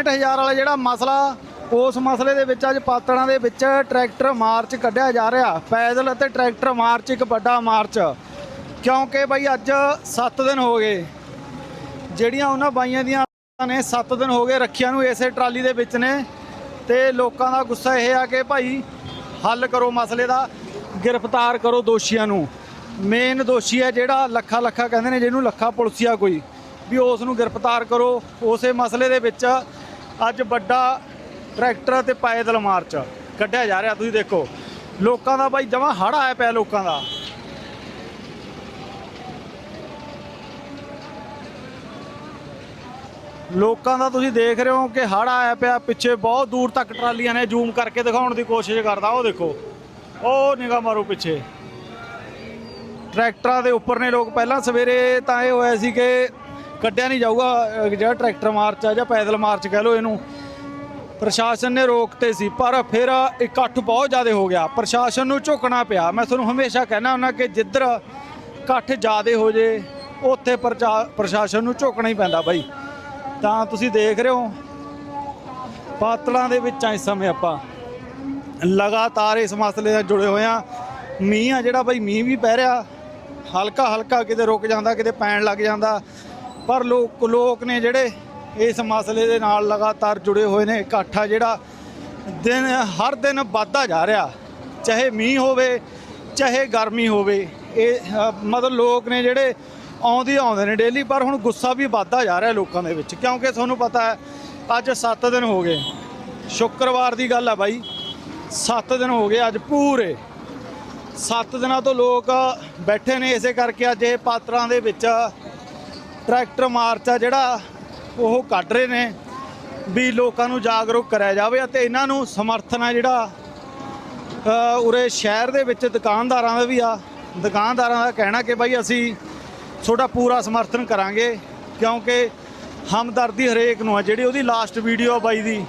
65000 ਵਾਲਾ ਜਿਹੜਾ ਮਸਲਾ, ਉਸ ਮਸਲੇ ਦੇ ਵਿੱਚ ਅੱਜ ਪਾਤੜਾਂ ਦੇ ਵਿੱਚ ਟਰੈਕਟਰ ਮਾਰਚ ਕੱਢਿਆ ਜਾ ਰਿਹਾ। ਪੈਦਲ ਅਤੇ ਟਰੈਕਟਰ ਮਾਰਚ, ਇੱਕ ਵੱਡਾ ਮਾਰਚ। ਕਿਉਂਕਿ ਬਈ ਅੱਜ 7 ਦਿਨ ਹੋ ਗਏ। ਜਿਹੜੀਆਂ ਉਹਨਾਂ ਬਾਈਆਂ ਦੀਆਂ ਨੇ 7 ਦਿਨ ਹੋ ਗਏ ਰੱਖਿਆਂ ਨੂੰ ਇਸੇ ਟਰਾਲੀ ਦੇ ਵਿੱਚ ਨੇ। ਤੇ ਲੋਕਾਂ ਦਾ ਗੁੱਸਾ ਇਹ ਆ ਕਿ ਭਾਈ, ਹੱਲ ਕਰੋ ਮਸਲੇ ਦਾ, ਗ੍ਰਿਫਤਾਰ ਕਰੋ ਦੋਸ਼ੀਆਂ ਨੂੰ। ਮੇਨ ਦੋਸ਼ੀ ਹੈ ਜਿਹੜਾ ਲੱਖਾ ਲੱਖਾ ਕਹਿੰਦੇ ਨੇ ਜਿਹਨੂੰ ਲੱਖਾ ਪੁਲਸੀਆ ਕੋਈ, ਵੀ ਉਸ ਨੂੰ ਗ੍ਰਿਫਤਾਰ ਕਰੋ। ਉਸੇ ਮਸਲੇ ਦੇ ਵਿੱਚ ਅੱਜ ਵੱਡਾ ਟਰੈਕਟਰ ਤੇ ਪੈਦਲ ਮਾਰਚ ਕੱਢਿਆ ਜਾ ਰਿਹਾ, ਤੁਸੀਂ ਦੇਖੋ। ਲੋਕਾਂ ਦਾ ਬਾਈ ਜਮਾ ਹੜ ਆਇਆ ਪਿਆ ਲੋਕਾਂ ਦਾ। ਲੋਕਾਂ ਦਾ ਤੁਸੀਂ ਦੇਖ ਰਹੇ ਹੋ ਕਿ ਹੜ ਆਇਆ ਪਿਆ, ਪਿੱਛੇ ਬਹੁਤ ਦੂਰ ਤੱਕ ਟਰਾਲੀਆਂ ਨੇ ਜ਼ੂਮ ਕਰਕੇ ਦਿਖਾਉਣ ਦੀ ਕੋਸ਼ਿਸ਼ ਕਰਦਾ, ਉਹ ਦੇਖੋ। ਉਹ ਨਿਗਾਹ ਮਾਰੋ ਪਿੱਛੇ। ਟਰੈਕਟਰਾਂ ਦੇ ਉੱਪਰ ਨੇ ਲੋਕ, ਪਹਿਲਾਂ ਸਵੇਰੇ ਤਾਂ ਇਹ ਹੋਇਆ ਸੀ ਕਿ ਕੱਢਿਆ ਨਹੀਂ ਜਾਊਗਾ ਜਿਹੜਾ ਟਰੈਕਟਰ ਮਾਰਚ ਆ ਜਾਂ ਪੈਦਲ ਮਾਰਚ ਕਹਿ ਲਓ ਇਹਨੂੰ। ਪ੍ਰਸ਼ਾਸਨ ਨੇ ਰੋਕਤੇ ਸੀ, ਪਰ ਫਿਰ ਇਕੱਠ ਬਹੁਤ ਜ਼ਿਆਦਾ ਹੋ ਗਿਆ। ਪ੍ਰਸ਼ਾਸਨ ਨੂੰ ਝੁਕਣਾ ਪਿਆ। ਮੈਂ ਤੁਹਾਨੂੰ ਹਮੇਸ਼ਾ ਕਹਿਣਾ ਹੁੰਦਾ ਕਿ ਜਿੱਧਰ ਇਕੱਠ ਜ਼ਿਆਦਾ ਹੋ ਜੇ, ਉੱਥੇ ਪ੍ਰਚਾ- ਪ੍ਰਸ਼ਾਸਨ ਨੂੰ ਝੁਕਣਾ ਹੀ ਪੈਂਦਾ ਬਾਈ। ਤਾਂ ਤੁਸੀਂ ਦੇਖ ਰਹੇ ਹੋ ਪਾਤਲਾਂ ਦੇ ਵਿੱਚ ਆ ਇਸ ਸਮੇਂ ਆਪਾਂ। ਲਗਾਤਾਰ ਇਸ ਮਸਲੇ ਨਾਲ ਜੁੜੇ ਹੋਏ ਆ। ਮੀਂਹ ਆ ਜਿਹੜਾ ਬਾਈ, ਮੀਂਹ ਵੀ ਪੈ ਰਿਹਾ। ਹਲਕਾ ਹਲਕਾ ਕਿਤੇ ਰੁਕ ਜਾਂਦਾ, ਕਿਤੇ ਪੈਣ ਲੱਗ ਜਾਂਦਾ। ਪਰ ਲੋਕ ਲੋਕ ਨੇ ਜਿਹੜੇ ਇਸ ਮਸਲੇ ਦੇ ਨਾਲ ਲਗਾਤਾਰ ਜੁੜੇ ਹੋਏ ਨੇ। ਇਕੱਠਾ ਜਿਹੜਾ ਦਿਨ ਹਰ ਦਿਨ ਵੱਧਦਾ ਜਾ ਰਿਹਾ। ਚਾਹੇ ਮੀਂਹ ਹੋਵੇ, ਚਾਹੇ ਗਰਮੀ ਹੋਵੇ, ਇਹ ਮਤਲਬ ਲੋਕ ਨੇ ਜਿਹੜੇ ਆਉਂਦੇ ਆਉਂਦੇ ਨੇ ਡੇਲੀ, ਪਰ ਹੁਣ ਗੁੱਸਾ ਵੀ ਵੱਧਦਾ ਜਾ ਰਿਹਾ ਲੋਕਾਂ ਦੇ ਵਿੱਚ। ਕਿਉਂਕਿ ਤੁਹਾਨੂੰ ਪਤਾ ਹੈ, ਅੱਜ 7 ਦਿਨ ਹੋ ਗਏ। ਸ਼ੁੱਕਰਵਾਰ ਦੀ ਗੱਲ ਹੈ ਬਾਈ। 7 ਦਿਨ ਹੋ ਗਏ ਅੱਜ ਪੂਰੇ। 7 ਦਿਨਾਂ ਤੋਂ ਲੋਕ ਬੈਠੇ ਨੇ, ਇਸੇ ਕਰਕੇ ਅੱਜ ਇਹ ਪਾਤਰਾਂ ਦੇ ਵਿੱਚ ਟਰੈਕਟਰ ਮਾਰਚ ਆ ਜਿਹੜਾ ਉਹ ਕੱਢ ਰਹੇ ਨੇ ਵੀ ਲੋਕਾਂ ਨੂੰ ਜਾਗਰੂਕ ਕਰਿਆ ਜਾਵੇ ਅਤੇ ਇਹਨਾਂ ਨੂੰ ਸਮਰਥਨ ਆ ਜਿਹੜਾ ਉਰੇ ਸ਼ਹਿਰ ਦੇ ਵਿੱਚ ਦੁਕਾਨਦਾਰਾਂ ਦਾ ਵੀ ਆ। ਦੁਕਾਨਦਾਰਾਂ ਦਾ ਕਹਿਣਾ ਕਿ ਭਾਈ ਅਸੀਂ ਤੁਹਾਡਾ ਪੂਰਾ ਸਮਰਥਨ ਕਰਾਂਗੇ ਕਿਉਂਕਿ ਹਮਦਰਦੀ ਹਰੇਕ ਨੂੰ ਆ। ਜਿਹੜੀ ਉਹਦੀ ਲਾਸਟ ਵੀਡੀਓ ਆ ਬਾਈ ਦੀ,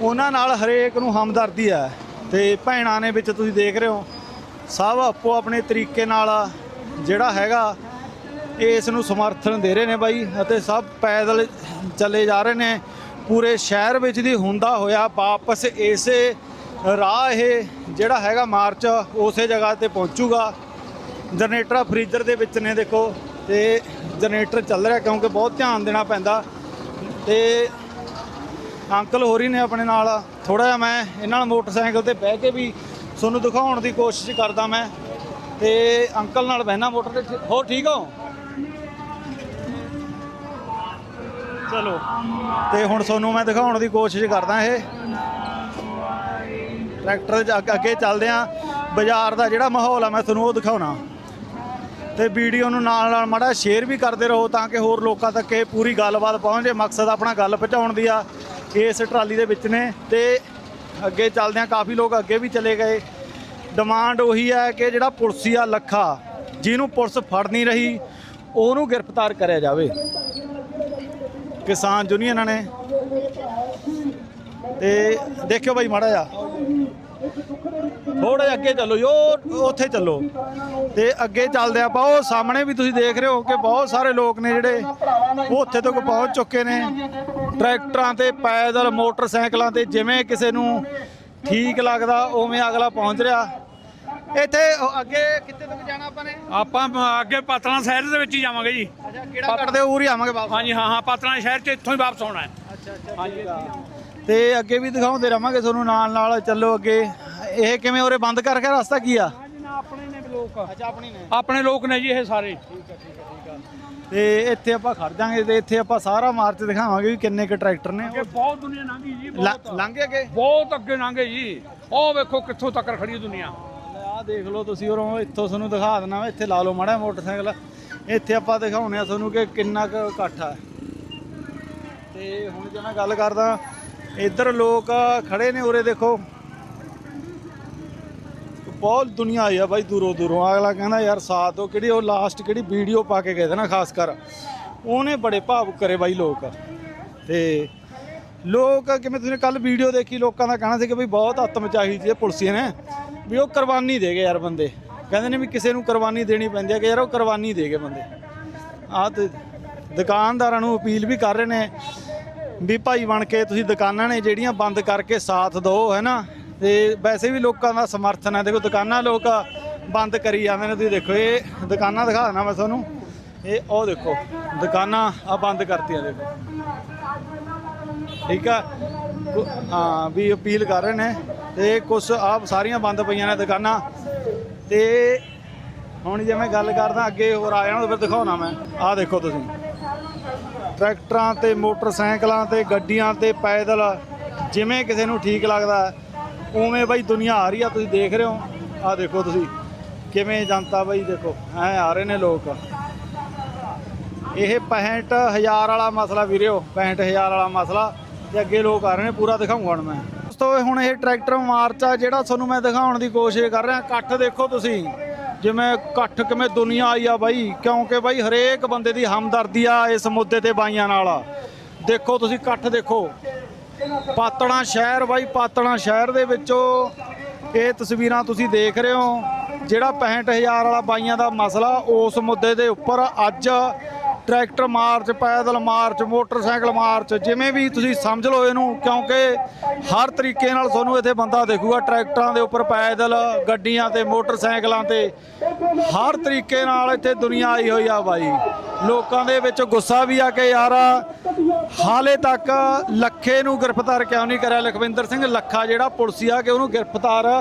ਉਹਨਾਂ ਨਾਲ ਹਰੇਕ ਨੂੰ ਹਮਦਰਦੀ ਆ। ਤੇ ਭੈਣਾਂ ਨੇ ਵਿੱਚ ਤੁਸੀਂ ਦੇਖ ਰਹੇ ਹੋ, ਸਭ ਆਪੋ ਆਪਣੇ ਤਰੀਕੇ ਨਾਲ ਜਿਹੜਾ ਹੈਗਾ ਇਸ ਨੂੰ ਸਮਰਥਨ ਦੇ ਰਹੇ ਨੇ ਬਾਈ ਅਤੇ ਸਭ ਪੈਦਲ ਚੱਲੇ ਜਾ ਰਹੇ ਨੇ। ਪੂਰੇ ਸ਼ਹਿਰ ਵਿੱਚ ਦੀ ਹੁੰਦਾ ਹੋਇਆ ਵਾਪਸ ਇਸੇ ਰਾਹ ਇਹ ਜਿਹੜਾ ਹੈਗਾ ਮਾਰਚ ਉਸੇ ਜਗ੍ਹਾ ਤੇ ਪਹੁੰਚੂਗਾ। ਜਨਰੇਟਰ ਫਰੀਜ਼ਰ ਦੇ ਵਿੱਚ ਨੇ ਦੇਖੋ ਤੇ ਜਨਰੇਟਰ ਚੱਲ ਰਿਹਾ ਕਿਉਂਕਿ ਬਹੁਤ ਧਿਆਨ ਦੇਣਾ ਪੈਂਦਾ ਤੇ ਅੰਕਲ ਹੋਰੀ ਨੇ ਆਪਣੇ ਨਾਲ ਥੋੜਾ ਜਿਹਾ ਮੈਂ ਇਹਨਾਂ ਨਾਲ ਮੋਟਰਸਾਈਕਲ ਤੇ ਬਹਿ ਕੇ ਵੀ ਤੁਹਾਨੂੰ ਦਿਖਾਉਣ ਦੀ ਕੋਸ਼ਿਸ਼ ਕਰਦਾ ਮੈਂ ਤੇ ਅੰਕਲ ਨਾਲ ਬਹਿਣਾ ਮੋਟਰ ਤੇ ਹੋਰ ਠੀਕ ਹੋ? ਚਲੋ। ਤੇ ਹੁਣ ਤੁਹਾਨੂੰ ਮੈਂ ਦਿਖਾਉਣ ਦੀ ਕੋਸ਼ਿਸ਼ ਕਰਦਾ ਇਹ। ਟਰੈਕਟਰ 'ਚ ਅੱਗ ਅੱਗੇ ਚੱਲਦੇ ਆ। ਬਾਜ਼ਾਰ ਦਾ ਜਿਹੜਾ ਮਾਹੌਲ ਆ, ਮੈਂ ਤੁਹਾਨੂੰ ਉਹ ਦਿਖਾਉਣਾ। ਤੇ ਵੀਡੀਓ ਨੂੰ ਨਾਲ ਨਾਲ ਮਾੜਾ ਸ਼ੇਅਰ ਵੀ ਕਰਦੇ ਰਹੋ ਤਾਂ ਕਿ ਹੋਰ ਲੋਕਾਂ ਤੱਕ ਇਹ ਪੂਰੀ ਗੱਲਬਾਤ ਪਹੁੰਚੇ ਮਕਸਦ ਆਪਣਾ ਗੱਲ ਪਹੁੰਚਾਉਣ ਦੀ ਆ, ਇਸ ਟਰਾਲੀ ਦੇ ਵਿੱਚ ਨੇ। ਤੇ ਅੱਗੇ ਚੱਲਦੇ ਆ, ਕਾਫੀ ਲੋਕ ਅੱਗੇ ਵੀ ਚਲੇ ਗਏ। ਡਿਮਾਂਡ ਉਹੀ ਹੈ ਕਿ ਜਿਹੜਾ ਪੁਲਸੀ ਆ ਲੱਖਾ, ਜਿਹਨੂੰ ਪੁਲਿਸ ਫੜ ਨਹੀਂ ਰਹੀ, ਉਹਨੂੰ ਗ੍ਰਿਫਤਾਰ ਕਰਿਆ ਜਾਵੇ। ਕਿਸਾਨ ਯੂਨੀਅਨਾਂ ਨੇ। ਤੇ ਦੇਖਿਓ ਬਾਈ ਮਾੜਾ ਜਾ ਥੋੜਾ ਜਿਹਾ ਅੱਗੇ ਚੱਲੋ ਜੋ ਉੱਥੇ ਚੱਲੋ। ਤੇ ਅੱਗੇ ਚੱਲਦੇ ਆਪਾਂ, ਉਹ ਸਾਹਮਣੇ ਵੀ ਤੁਸੀਂ ਦੇਖ ਰਹੇ ਹੋ ਕਿ ਬਹੁਤ ਸਾਰੇ ਲੋਕ ਨੇ ਜਿਹੜੇ ਉਹ ਉੱਥੇ ਤੱਕ ਪਹੁੰਚ ਚੁੱਕੇ ਨੇ। ਟਰੈਕਟਰਾਂ ਤੇ ਪੈਦਲ, ਮੋਟਰਸਾਈਕਲਾਂ ਤੇ ਜਿਵੇਂ ਕਿਸੇ ਨੂੰ ਠੀਕ ਲੱਗਦਾ, ਉਵੇਂ ਅਗਲਾ ਪਹੁੰਚ ਰਿਹਾ। ਇੱਥੇ ਉਹ ਅੱਗੇ ਕਿੱਥੇ ਤੱਕ ਜਾਣਾ ਆਪਾਂ ਨੇ? ਆਪਾਂ ਅੱਗੇ ਪਾਤਣਾ ਸ਼ਹਿਰ ਦੇ ਵਿੱਚ ਹੀ ਜਾਵਾਂਗੇ ਜੀ। ਅੱਛਾ ਕਿਹੜਾ ਕੱਟਦੇ ਉਰੀ ਆਵਾਂਗੇ ਵਾਪਸ? ਹਾਂਜੀ ਹਾਂ ਹਾਂ ਪਾਤਣਾ ਸ਼ਹਿਰ ਚ ਇੱਥੋਂ ਹੀ ਵਾਪਸ ਆਉਣਾ ਹੈ। ਅੱਛਾ ਅੱਛਾ ਤੇ ਅੱਗੇ ਵੀ ਦਿਖਾਉਂਦੇ ਰਵਾਂਗੇ ਤੁਹਾਨੂੰ ਨਾਲ ਨਾਲ ਚੱਲੋ ਅੱਗੇ। ਇਹ ਕਿਵੇਂ ਉਰੇ ਬੰਦ ਕਰਕੇ ਰਸਤਾ ਕੀ ਆ? ਆਪਣੇ ਨੇ ਲੋਕ ਅੱਛਾ ਆਪਣੀ ਨੇ? ਆਪਣੇ ਲੋਕ ਨੇ ਜੀ ਇਹ ਸਾਰੇ। ਤੇ ਇੱਥੇ ਆਪਾਂ ਖੜ ਜਾਾਂਗੇ ਤੇ ਇੱਥੇ ਆਪਾਂ ਸਾਰਾ ਮਾਰਚ ਦਿਖਾਵਾਂਗੇ ਵੀ ਕਿੰਨੇ ਕੁ ਟਰੈਕਟਰ ਨੇ। ਅੱਗੇ ਬਹੁਤ ਦੁਨੀਆ ਲੰਘੀ ਜੀ ਬਹੁਤ। ਲੰਘ ਅੱਗੇ? ਬਹੁਤ ਅੱਗੇ ਲੰਘੇ ਜੀ। ਉਹ ਵੇਖੋ ਕਿੱਥੋਂ ਤੱਕ ਖੜੀ ਹੈ ਦੁਨੀਆ। ਆਹ ਦੇਖ ਲਓ ਤੁਸੀਂ ਉਰੋਂ ਇੱਥੋਂ ਤੁਹਾਨੂੰ ਦਿਖਾ ਦੇਣਾ ਵਾ, ਇੱਥੇ ਲਾ ਲਓ ਮਾੜਾ ਮੋਟਰਸਾਈਕਲ। ਇੱਥੇ ਆਪਾਂ ਦਿਖਾਉਣੇ ਆ ਤੁਹਾਨੂੰ ਕਿ ਕਿੰਨਾ ਕੁ ਇਕੱਠ ਆ। ਤੇ ਹੁਣ ਜੇ ਮੈਂ ਗੱਲ ਕਰਦਾ, ਇੱਧਰ ਲੋਕ ਖੜੇ ਨੇ ਉਰੇ ਦੇਖੋ। ਬਹੁਤ ਦੁਨੀਆ ਆਈ ਆ ਬਾਈ ਦੂਰੋਂ ਦੂਰੋਂ। ਅਗਲਾ ਕਹਿੰਦਾ, ਯਾਰ ਸਾਥ ਦੋ ਕਿਹੜੀ ਉਹ ਲਾਸਟ ਕਿਹੜੀ ਵੀਡੀਓ ਪਾ ਕੇ ਗਏ ਤੇ ਨਾ, ਖਾਸ ਕਰ। ਉਹਨੇ ਬੜੇ ਭਾਵੁਕ ਕਰੇ ਬਾਈ ਲੋਕ। ਤੇ ਲੋਕ ਕਿਵੇਂ ਤੁਸੀਂ ਕੱਲ ਵੀਡੀਓ ਦੇਖੀ, ਲੋਕਾਂ ਦਾ ਕਹਿਣਾ ਸੀ ਕਿ ਬਈ ਬਹੁਤ ਆਤਮ ਚਾਹੀ ਸੀ ਪੁਲਸੀਆਂ ਨੇ। ਵੀ ਉਹ ਕੁਰਬਾਨੀ ਦੇ ਗਏ ਯਾਰ ਬੰਦੇ। ਕਹਿੰਦੇ ਨੇ ਵੀ ਕਿਸੇ ਨੂੰ ਕੁਰਬਾਨੀ ਦੇਣੀ ਪੈਂਦੀ ਹੈ ਕਿ ਯਾਰ ਉਹ ਕੁਰਬਾਨੀ ਦੇ ਗਏ ਬੰਦੇ। ਆਹ ਤੇ ਦੁਕਾਨਦਾਰਾਂ ਨੂੰ ਅਪੀਲ ਵੀ ਕਰ ਰਹੇ ਨੇ ਵੀ ਭਾਈ ਬਣ ਕੇ ਤੁਸੀਂ ਦੁਕਾਨਾਂ ਨੇ ਜਿਹੜੀਆਂ ਬੰਦ ਕਰਕੇ ਸਾਥ ਦਿਓ ਹੈ ਨਾ ਤੇ ਵੈਸੇ ਵੀ ਲੋਕਾਂ ਦਾ ਸਮਰਥਨ ਹੈ। ਦੇਖੋ, ਦੁਕਾਨਾਂ ਲੋਕ ਬੰਦ ਕਰੀ ਜਾਂਦੇ ਨੇ। ਤੁਸੀਂ ਦੇਖੋ, ਇਹ ਦੁਕਾਨਾਂ ਦਿਖਾ ਦੇਣਾ ਮੈਂ ਤੁਹਾਨੂੰ। ਇਹ ਉਹ ਦੇਖੋ, ਦੁਕਾਨਾਂ ਆ ਬੰਦ ਕਰਤੀਆਂ ਦੇਖੋ ਠੀਕ ਆ? ਹਾਂ, ਵੀ ਅਪੀਲ ਕਰ ਰਹੇ ਨੇ। ਤੇ ਕੁਝ ਆਪ ਸਾਰੀਆਂ ਬੰਦ ਪਈਆਂ ਨੇ ਦੁਕਾਨਾਂ। ਤੇ ਹੁਣ ਜੇ ਮੈਂ ਗੱਲ ਕਰਦਾ, ਅੱਗੇ ਹੋਰ ਆ ਜਾਣਾ ਫਿਰ ਦਿਖਾਉਣਾ ਮੈਂ। ਆਹ ਦੇਖੋ ਤੁਸੀਂ। ਟਰੈਕਟਰਾਂ ਤੇ, ਮੋਟਰਸਾਈਕਲਾਂ ਤੇ, ਗੱਡੀਆਂ ਤੇ ਪੈਦਲ, ਜਿਵੇਂ ਕਿਸੇ ਨੂੰ ਠੀਕ ਲੱਗਦਾ, ਉਵੇਂ ਬਈ ਦੁਨੀਆ ਆ ਰਹੀ ਆ, ਤੁਸੀਂ ਦੇਖ ਰਹੇ ਹੋ। ਆਹ ਦੇਖੋ ਤੁਸੀਂ, ਕਿਵੇਂ ਜਨਤਾ ਬਈ ਦੇਖੋ, ਐ ਆ ਰਹੇ ਨੇ ਲੋਕ। ਇਹ 65000 ਵਾਲਾ ਮਸਲਾ ਵੀਰਿਓ 65000 ਵਾਲਾ ਮਸਲਾ, ਤੇ ਅੱਗੇ ਲੋਕ ਆ ਰਹੇ ਨੇ, ਪੂਰਾ ਦਿਖਾਉਂਗਾ ਹੁਣ ਮੈਂ। ਦੋਸਤੋ ਹੁਣ ਇਹ ਟਰੈਕਟਰ ਮਾਰਚ ਆ ਜਿਹੜਾ ਤੁਹਾਨੂੰ ਮੈਂ ਦਿਖਾਉਣ ਦੀ ਕੋਸ਼ਿਸ਼ ਕਰ ਰਿਹਾ। ਇਕੱਠ ਦੇਖੋ ਤੁਸੀਂ, ਜਿਵੇਂ ਇਕੱਠ ਕਿਵੇਂ ਦੁਨੀਆ ਆਈ ਆ ਬਾਈ, ਕਿਉਂਕਿ ਬਾਈ ਹਰੇਕ ਬੰਦੇ ਦੀ ਹਮਦਰਦੀ ਆ ਇਸ ਮੁੱਦੇ ਤੇ ਬਾਈਆਂ ਨਾਲ। ਦੇਖੋ ਤੁਸੀਂ ਇਕੱਠ ਦੇਖੋ, ਪਾਤਣਾ ਸ਼ਹਿਰ ਬਾਈ, ਪਾਤਣਾ ਸ਼ਹਿਰ ਦੇ ਵਿੱਚੋਂ ਇਹ ਤਸਵੀਰਾਂ ਤੁਸੀਂ ਦੇਖ ਰਹੇ ਹੋ। ਜਿਹੜਾ 65000 ਵਾਲਾ ਬਾਈਆਂ ਦਾ ਮਸਲਾ ਉਸ ਮੁੱਦੇ ਦੇ ਉੱਪਰ ਅੱਜ ਟਰੈਕਟਰ ਮਾਰਚ, ਪੈਦਲ ਮਾਰਚ, ਮੋਟਰਸਾਈਕਲ ਮਾਰਚ, ਜਿਵੇਂ ਵੀ ਤੁਸੀਂ ਸਮਝ ਲਓ ਇਹਨੂੰ, ਕਿਉਂਕਿ ਹਰ ਤਰੀਕੇ ਨਾਲ ਤੁਹਾਨੂੰ ਇੱਥੇ ਬੰਦਾ ਦੇਖੂਗਾ ਟਰੈਕਟਰਾਂ ਦੇ ਉੱਪਰ ਪੈਦਲ, ਗੱਡੀਆਂ ਤੇ, ਮੋਟਰਸਾਈਕਲਾਂ ਤੇ। ਹਰ ਤਰੀਕੇ ਨਾਲ ਇੱਥੇ ਦੁਨੀਆ ਆਈ ਹੋਈ ਆ ਬਾਈ। ਲੋਕਾਂ ਦੇ ਵਿੱਚ ਗੁੱਸਾ ਵੀ ਆ ਕਿ ਯਾਰ, ਹਾਲੇ ਤੱਕ ਲੱਖੇ ਨੂੰ ਗ੍ਰਿਫਤਾਰ ਕਿਉਂ ਨਹੀਂ ਕਰਿਆ ਲਖਵਿੰਦਰ ਸਿੰਘ? ਲੱਖਾ ਜਿਹੜਾ ਪੁਲਸੀਆ ਕਿ ਉਹਨੂੰ ਗ੍ਰਿਫਤਾਰ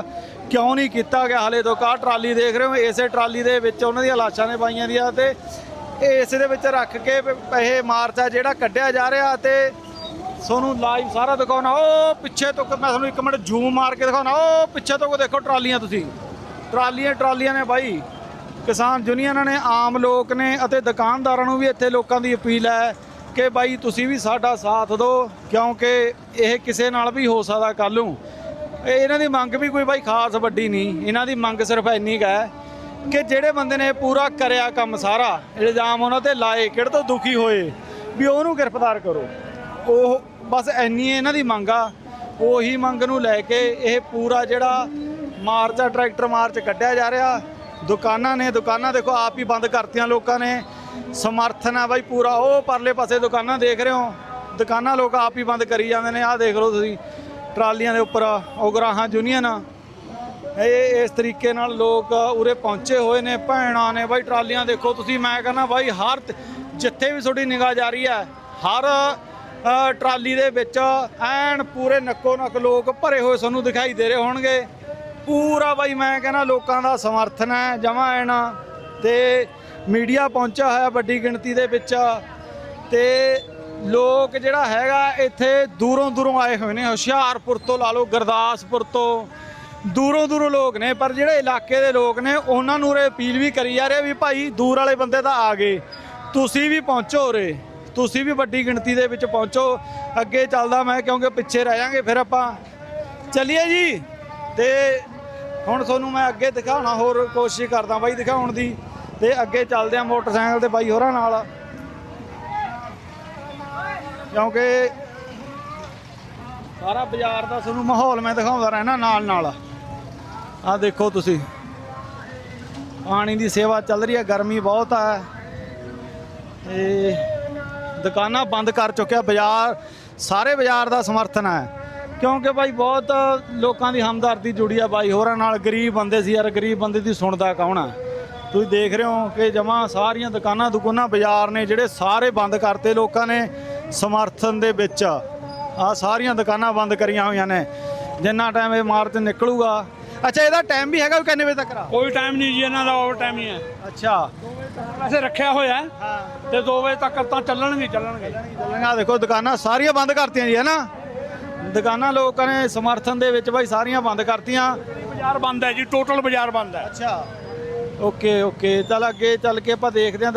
ਕਿਉਂ ਨਹੀਂ ਕੀਤਾ ਗਿਆ? ਹਾਲੇ ਤੋਂ ਕਾ ਟਰਾਲੀ ਦੇਖ ਰਹੇ ਹੋ, ਇਸੇ ਟਰਾਲੀ ਦੇ ਵਿੱਚ ਉਹਨਾਂ ਦੀਆਂ ਲਾਸ਼ਾਂ ਨੇ ਪਾਈਆਂ ਦੀਆਂ ਤੇ ਇਸ ਦੇ ਵਿੱਚ ਰੱਖ ਕੇ ਪ- ਇਹ ਮਾਰਚਾ ਜਿਹੜਾ ਕੱਢਿਆ ਜਾ ਰਿਹਾ ਤੇ ਤੁਹਾਨੂੰ ਲਾਈਵ ਸਾਰਾ ਦਿਖਾਉਣਾ। ਉਹ ਪਿੱਛੇ ਤੋਂ ਮੈਂ ਤੁਹਾਨੂੰ ਇੱਕ ਮਿੰਟ ਜ਼ੂਮ ਮਾਰ ਕੇ ਦਿਖਾਉਣਾ। ਉਹ ਪਿੱਛੇ ਤੋਂ ਦੇਖੋ ਟਰਾਲੀਆਂ ਤੁਸੀਂ। ਟਰਾਲੀਆਂ ਟਰਾਲੀਆਂ ਨੇ ਬਾਈ। ਕਿਸਾਨ ਯੂਨੀਅਨਾਂ ਨੇ, ਆਮ ਲੋਕ ਨੇ ਅਤੇ ਦੁਕਾਨਦਾਰਾਂ ਨੂੰ ਵੀ ਇੱਥੇ ਲੋਕਾਂ ਦੀ ਅਪੀਲ ਹੈ ਕਿ ਬਾਈ ਤੁਸੀਂ ਵੀ ਸਾਡਾ ਸਾਥ ਦਿਓ, ਕਿਉਂਕਿ ਇਹ ਕਿਸੇ ਨਾਲ ਵੀ ਹੋ ਸਕਦਾ ਕੱਲ ਨੂੰ। ਇਹਨਾਂ ਦੀ ਮੰਗ ਵੀ ਕੋਈ ਬਾਈ ਖਾਸ ਵੱਡੀ ਨਹੀਂ। ਇਹਨਾਂ ਦੀ ਮੰਗ ਸਿਰਫ ਇੰਨੀ ਕੁ ਹੈ ਕਿ ਜਿਹੜੇ ਬੰਦੇ ਨੇ ਇਹ ਪੂਰਾ ਕਰਿਆ ਕੰਮ ਸਾਰਾ, ਇਲਜ਼ਾਮ ਉਹਨਾਂ ਤੇ ਲਾਏ, ਕਿਹੜੇ ਤੋਂ ਦੁਖੀ ਹੋਏ, ਵੀ ਉਹਨੂੰ ਗ੍ਰਿਫਤਾਰ ਕਰੋ। ਉਹ ਬਸ ਇੰਨੀ ਇਹਨਾਂ ਦੀ ਮੰਗ ਆ, ਉਹੀ ਮੰਗ ਨੂੰ ਲੈ ਕੇ ਇਹ ਪੂਰਾ ਜਿਹੜਾ ਮਾਰਚ ਆ, ਟਰੈਕਟਰ ਮਾਰਚ ਕੱਢਿਆ ਜਾ ਰਿਹਾ। ਦੁਕਾਨਾਂ ਨੇ, ਦੁਕਾਨਾਂ ਦੇਖੋ, ਆਪ ਹੀ ਬੰਦ ਕਰਤੀਆਂ ਲੋਕਾਂ ਨੇ। ਸਮਰਥਨ ਆ ਬਾਈ ਪੂਰਾ, ਉਹ ਪਰਲੇ ਪਾਸੇ ਦੁਕਾਨਾਂ ਦੇਖ ਰਹੇ ਹੋ। ਦੁਕਾਨਾਂ ਲੋਕ ਆਪ ਹੀ ਬੰਦ ਕਰੀ ਜਾਂਦੇ ਨੇ, ਆਹ ਦੇਖ ਲਓ ਤੁਸੀਂ, ਟਰਾਲੀਆਂ ਦੇ ਉੱਪਰ ਉਗਰਾਹਾਂ ਯੂਨੀਅਨ। ਇਹ ਇਸ ਤਰੀਕੇ ਨਾਲ ਲੋਕ ਉਰੇ ਪਹੁੰਚੇ ਹੋਏ ਨੇ, ਭੈਣਾਂ ਨੇ, ਬਾਈ ਟਰਾਲੀਆਂ ਦੇਖੋ ਤੁਸੀਂ, ਮੈਂ ਕਹਿੰਦਾ ਬਾਈ ਹਰ ਜਿੱਥੇ ਵੀ ਤੁਹਾਡੀ ਨਿਗਾਹ ਜਾ ਰਹੀ ਹੈ, ਹਰ ਟਰਾਲੀ ਦੇ ਵਿੱਚ ਐਨ ਪੂਰੇ ਨੱਕੋ ਨੱਕ ਲੋਕ ਭਰੇ ਹੋਏ ਸਾਨੂੰ ਦਿਖਾਈ ਦੇ ਰਹੇ ਹੋਣਗੇ। ਪੂਰਾ ਬਾਈ ਮੈਂ ਕਹਿੰਦਾ ਲੋਕਾਂ ਦਾ ਸਮਰਥਨ ਹੈ, ਜਮਾ ਐਨ। ਤੇ ਮੀਡੀਆ ਪਹੁੰਚਿਆ ਹੋਇਆ ਵੱਡੀ ਗਿਣਤੀ ਦੇ ਵਿੱਚ। ਤੇ ਲੋਕ ਜਿਹੜਾ ਹੈਗਾ, ਇੱਥੇ ਦੂਰੋਂ ਦੂਰੋਂ ਆਏ ਹੋਏ ਨੇ, ਹੁਸ਼ਿਆਰਪੁਰ ਤੋਂ ਲਾ ਲਓ, ਗੁਰਦਾਸਪੁਰ ਤੋਂ। ਦੂਰੋਂ ਦੂਰੋਂ ਲੋਕ ਨੇ, ਪਰ ਜਿਹੜੇ ਇਲਾਕੇ ਦੇ ਲੋਕ ਨੇ, ਉਹਨਾਂ ਨੂੰ ਰੇ ਅਪੀਲ ਵੀ ਕਰੀ ਜਾ ਰਹੇ ਵੀ ਭਾਈ ਦੂਰ ਵਾਲੇ ਬੰਦੇ ਤਾਂ ਆ ਗਏ। ਤੁਸੀਂ ਵੀ ਪਹੁੰਚੋ ਰੇ ਤੁਸੀਂ ਵੀ ਵੱਡੀ ਗਿਣਤੀ ਦੇ ਵਿੱਚ ਪਹੁੰਚੋ। ਅੱਗੇ ਚੱਲਦਾ ਮੈਂ ਕਿਉਂਕਿ ਪਿੱਛੇ ਰਹਿ ਜਾਾਂਗੇ, ਫਿਰ ਆਪਾਂ ਚੱਲੀਏ ਜੀ। ਤੇ ਹੁਣ ਤੁਹਾਨੂੰ ਮੈਂ ਅੱਗੇ ਦਿਖਾਉਣਾ, ਹੋਰ ਕੋਸ਼ਿਸ਼ ਕਰਦਾ ਬਾਈ ਦਿਖਾਉਣ ਦੀ। ਤੇ ਅੱਗੇ ਚੱਲਦੇ ਆ ਮੋਟਰਸਾਈਕਲ ਤੇ ਬਾਈ ਹੋਰਾਂ ਨਾਲ। ਕਿਉਂਕਿ ਸਾਰਾ ਬਾਜ਼ਾਰ ਦਾ ਤੁਹਾਨੂੰ ਮਾਹੌਲ ਮੈਂ ਦਿਖਾਉਂਦਾ ਰਹਿਣਾ ਨਾਲ ਨਾਲ ਆ ਦੇਖੋ ਤੁਸੀਂ। ਪਾਣੀ ਦੀ ਸੇਵਾ ਚੱਲ ਰਹੀ ਹੈ, ਗਰਮੀ ਬਹੁਤ ਹੈ ਤੇ ਦੁਕਾਨਾਂ ਬੰਦ ਕਰ ਚੁੱਕਿਆ, ਬਾਜ਼ਾਰ, ਸਾਰੇ ਬਾਜ਼ਾਰ ਦਾ ਸਮਰਥਨ ਹੈ। ਕਿਉਂਕਿ ਭਾਈ ਬਹੁਤ ਲੋਕਾਂ ਦੀ ਹਮਦਰਦੀ ਜੁੜੀ ਆ ਬਾਈ, ਹੋਰਾਂ ਨਾਲ ਗਰੀਬ ਬੰਦੇ ਸੀ ਯਾਰ, ਗਰੀਬ ਬੰਦੇ ਦੀ ਸੁਣਦਾ ਕੌਣ ਆ? ਤੁਸੀਂ ਦੇਖ ਰਹੇ ਹੋ ਕਿ ਜਮਾ ਸਾਰੀਆਂ ਦੁਕਾਨਾਂ ਦੁਕਾਨਾਂ ਬਾਜ਼ਾਰ ਨੇ ਜਿਹੜੇ ਸਾਰੇ ਬੰਦ ਕਰਤੇ ਲੋਕਾਂ ਨੇ ਸਮਰਥਨ ਦੇ ਵਿੱਚ। ਆ ਸਾਰੀਆਂ ਦੁਕਾਨਾਂ ਬੰਦ ਕਰੀਆਂ ਹੋਈਆਂ ਨੇ। ਜਿੰਨਾ ਟਾਈਮ ਇਹ ਮਾਰਚ ਨਿਕਲੂਗਾ ਅੱਛਾ ਇਹਦਾ ਟਾਈਮ ਵੀ ਹੈਗਾ ਵੀ ਕਿੰਨੇ ਵਜੇ ਤੱਕ ਆ? ਕੋਈ ਟਾਈਮ ਨਹੀਂ ਜੀ ਇਹਨਾਂ ਦਾ ਓਵਰ ਟਾਈਮ ਹੀ ਹੈ। ਅੱਛਾ। ਵੈਸੇ ਰੱਖਿਆ ਹੋਇਆ ਹੈ ਹਾਂ। ਤੇ 2 ਵਜੇ ਤੱਕ ਤਾਂ ਚੱਲਣਗੇ ਚੱਲਣਗੇ। ਚੱਲਾਂਗਾ ਦੇਖੋ ਦੁਕਾਨਾਂ ਸਾਰੀਆਂ ਬੰਦ ਕਰਤੀਆਂ ਜੀ ਹੈ ਨਾ ਦੁਕਾਨਾਂ ਲੋਕਾਂ ਨੇ ਸਮਰਥਨ ਦੇ ਵਿੱਚ ਭਾਈ ਸਾਰੀਆਂ ਬੰਦ ਕਰਤੀਆਂ। ਬਾਜ਼ਾਰ ਬੰਦ ਹੈ ਜੀ ਟੋਟਲ ਬਾਜ਼ਾਰ ਬੰਦ ਹੈ। ਅੱਛਾ। Okay okay. ਚੱਲ ਅੱਗੇ ਚੱਲ ਕੇ ਆਪਾਂ ਦੇਖਦੇ ਹਾਂ